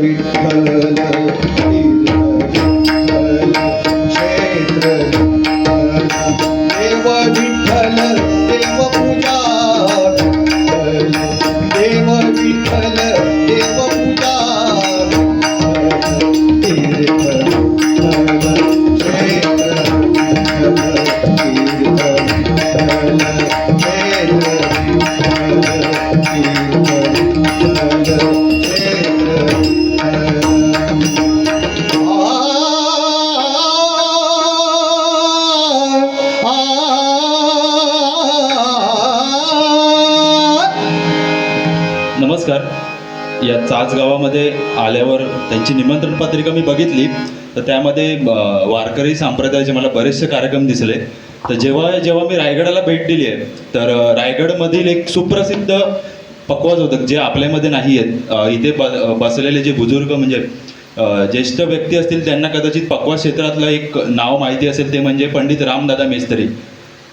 விட்டல नमस्कार. या चाच गावामध्ये आल्यावर त्यांची निमंत्रण पत्रिका मी बघितली. तर त्यामध्ये वारकरी संप्रदायाचे मला बरेचसे कार्यक्रम दिसले. तर जेव्हा जेव्हा मी रायगडाला भेट दिली आहे तर रायगडमधील एक सुप्रसिद्ध पकवाज होतं जे आपल्यामध्ये नाही आहेत इथे ब बसलेले जे बुजुर्ग म्हणजे ज्येष्ठ व्यक्ती असतील त्यांना कदाचित पकवाज क्षेत्रातलं एक नाव माहिती असेल ते म्हणजे पंडित रामदादा मेस्त्री.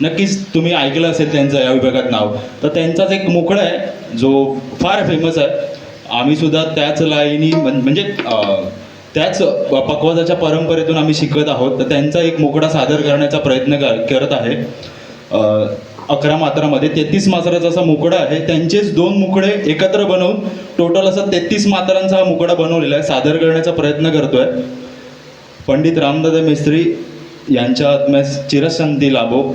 नक्कीच तुम्ही ऐकलं असेल त्यांचं या विभागात नाव. तर त्यांचाच एक मोकळा आहे जो फार फेमस आहे. आम्ही सुद्धा त्याच लाईनी म्हणजे त्याच पकवाजाच्या परंपरेतून आम्ही शिकत आहोत. तर त्यांचा एक मोकळा सादर करण्याचा प्रयत्न कर- करत आहे. अकरा मात्रामध्ये तेहतीस मात्राचा असा मुकडा आहे. त्यांचेच दोन मुकडे एकत्र बनवून टोटल असा तेहतीस मात्रांचा हा मुकडा बनवलेला आहे. सादर करण्याचा प्रयत्न करतोय. पंडित रामदादा मिस्त्री यांच्या आत्म्यास चिरशांती लाभो.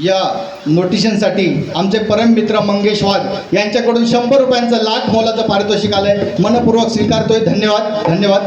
या नोटिशनसाठी आमचे परममित्र मंगेश वाघ यांच्याकडून शंभर रुपयांचं लाख मोलाचं पारितोषिक आलंय. मनपूर्वक स्वीकारतोय. धन्यवाद. धन्यवाद.